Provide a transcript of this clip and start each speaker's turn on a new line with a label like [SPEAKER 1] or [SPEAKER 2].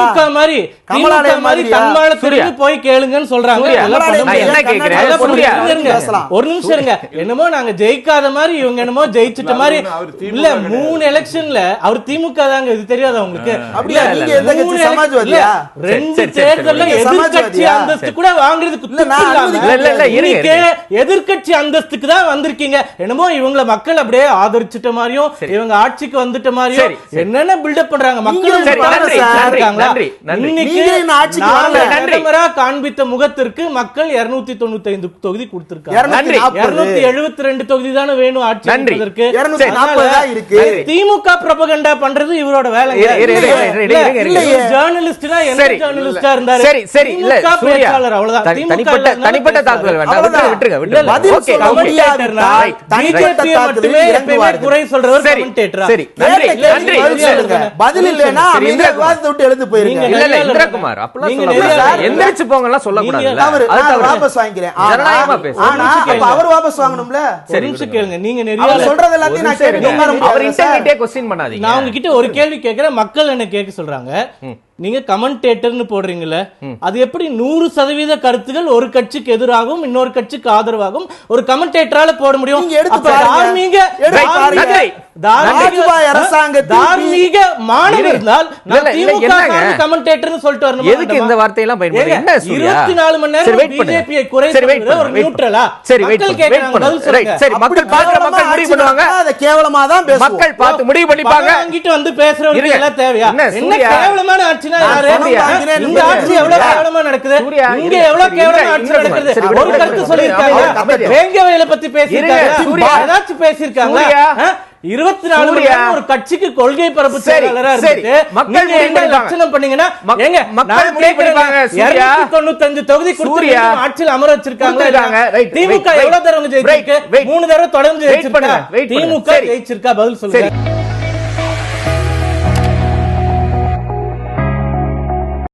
[SPEAKER 1] திமுக மாதிரி திமுக
[SPEAKER 2] கமலாலயம்
[SPEAKER 1] மாதிரி
[SPEAKER 2] மாதிரியா?
[SPEAKER 1] தன்மானத்திற்கு போய் கேளுங்கன்னு சொல்றாங்க.
[SPEAKER 3] சூர்யா,
[SPEAKER 1] அதெல்லாம் பண்ண
[SPEAKER 3] நான் என்ன
[SPEAKER 1] முடியாது.
[SPEAKER 3] கேக்குறேன்?
[SPEAKER 1] அதெல்லாம் பண்ண
[SPEAKER 3] சூர்யா,
[SPEAKER 1] முடியாது. இருங்க.
[SPEAKER 2] பேசலாம்.
[SPEAKER 1] ஒரு நிமிஷம் இருங்க. என்னமோ நாங்க ஜெயிக்காத மாதிரி இவங்க என்னமோ ஜெயிச்சிட்ட மாதிரி
[SPEAKER 4] அவர் திமுக
[SPEAKER 1] இல்ல
[SPEAKER 4] கிடையாது.
[SPEAKER 1] மூணு எலெக்ஷன்ல அவர் திமுக தாங்க. இது தெரியாதா உங்களுக்கு? ரெண்டு தேர்தல்ல? அந்தஸ்து கூட வாங்குறதுக்கு இன்னைக்கு எதிர்க்கட்சி அந்தஸ்துக்கு தான் வந்திருக்கீங்க. என்னமோ இவங்கள மக்கள் அப்படியே ஆதரிச்சிட்ட மாதிரியும் இவங்க ஆட்சிக்கு வந்துட்ட மாதிரியும். என்னென்ன பில்டப் பண்றாங்க? மக்கள்
[SPEAKER 3] நன்றி. நன்றி,
[SPEAKER 1] காண்பித்த முகத்திற்கு மக்கள் 295 தொகுதி கொடுத்திருக்காங்க
[SPEAKER 3] நன்றி.
[SPEAKER 2] 240.
[SPEAKER 1] 272 தொகுதி தானே வேணும் ஆட்சி
[SPEAKER 3] நன்றி.
[SPEAKER 1] அமைப்பதற்கு.
[SPEAKER 2] 240
[SPEAKER 1] அதனால
[SPEAKER 2] தான் இருக்கு.
[SPEAKER 1] திமுக propaganda பண்றது இவரோட என்ன
[SPEAKER 3] சரி.
[SPEAKER 1] ஜேர்னலிஸ்டா இருந்தாரு
[SPEAKER 3] சரி சரி இல்ல
[SPEAKER 1] திமுக
[SPEAKER 3] சூர்யா
[SPEAKER 1] பேச்சாளர் அவ்வளவுதான்
[SPEAKER 3] தனிப்பட்ட தனிப்பட்ட. தாக்குதல் வேண்டாம். விட்டுருங்க விட்டுருங்க.
[SPEAKER 1] குறை சொல்றவர்
[SPEAKER 3] சரி நன்றி நன்றி
[SPEAKER 2] பதில் இல்லைன்னா விவாதத்தை விட்டு எழுந்து போயிருங்க
[SPEAKER 1] நீங்க
[SPEAKER 3] இல்ல இல்ல இந்திரகுமார் அப்பலாம் சொல்லக்கூடாது.
[SPEAKER 1] நீங்க-
[SPEAKER 2] அவரு நான். வாபஸ் வாங்கிக்கிறேன். ஆனா- அப்ப அவர் வாபஸ் வாங்கணும்ல?
[SPEAKER 1] ஒரு நிமிஷம் கேளுங்க. நீங்க நெறியாளர்.
[SPEAKER 2] சொல்றது எல்லாத்தையும் நான் உட்கார
[SPEAKER 3] அவர்
[SPEAKER 2] சார்.
[SPEAKER 3] இன்டர்நெட்டே பண்ணாதீங்க.
[SPEAKER 1] நான் உங்ககிட்ட ஒரு கேள்வி கேக்குறேன் மக்கள் என்ன கேட்க சொல்றாங்க? நீங்க கமெண்டேட்டர்னு போடுறீங்கல்ல அது எப்படி நூறு சதவீத கருத்துகள் ஒரு கட்சிக்கு எதிராகவும் இன்னொரு கட்சிக்கு ஆதரவாகவும் ஒரு கமெண்டேட்டரால போட முடியும். தார்மீக
[SPEAKER 2] எடுத்து
[SPEAKER 1] தார்மீக- மாணவர். இருந்தால்? கமெண்டேட்டர்னு சொல்லிட்டு வரணுமா
[SPEAKER 3] எதுக்கு இந்த? வார்த்தையெல்லாம் என்ன சூர்யா
[SPEAKER 1] 24 மணி நேரம்
[SPEAKER 3] சரி வெயிட் பண்ணுங்க
[SPEAKER 1] BJP யை குறை ஒரு நியூட்ரலா?
[SPEAKER 3] சரி. சரி மக்கள் பாக்குற மக்கள் முடிவு
[SPEAKER 2] ஆட்சி
[SPEAKER 3] பண்ணுவாங்க
[SPEAKER 2] அதை கேவலமா தான்.
[SPEAKER 3] மக்கள் பார்த்து முடிவு பண்ணிப்பாங்க
[SPEAKER 1] பணம் வாங்கிட்டு வந்து பேசுறவங்களுக்கு
[SPEAKER 3] இருங்க.
[SPEAKER 1] எல்லாம் தேவையா
[SPEAKER 3] என்ன,
[SPEAKER 1] என்ன
[SPEAKER 3] சூர்யா?
[SPEAKER 1] ஆட்சினா இந்த ஆட்சி எவ்வளவு. கேவலமா நடக்குது இங்க. எவ்வளவு கேவலமா ஆட்சி. நடக்குது ஒரு கருத்து. சொல்லியிருக்காங்க. வேங்கவேல பத்தி பேசியிருக்காங்க. ஏதாச்சும் பேசியிருக்காங்க. இருபத்தி நாலு மணி
[SPEAKER 3] சூர்யா.
[SPEAKER 1] நேரம் ஒரு கட்சிக்கு கொள்கை பரப்பு செயலாளரா
[SPEAKER 3] மக்கள்
[SPEAKER 1] என்ன. லட்சணம் பண்ணீங்கன்னா
[SPEAKER 3] மக்கள் முடிவு சூர்யா.
[SPEAKER 1] 295 தொகுதி
[SPEAKER 3] சூர்யா.
[SPEAKER 1] ஆட்சியில் அமர?
[SPEAKER 3] Right,
[SPEAKER 1] திமுக எவ்வளவு. தடவை ஜெயிச்சிருக்கு. மூணு தடவை தொடர்ந்து. திமுக
[SPEAKER 3] சரி.
[SPEAKER 1] ஜெயிச்சிருக்கா பதில் சொல்லுங்க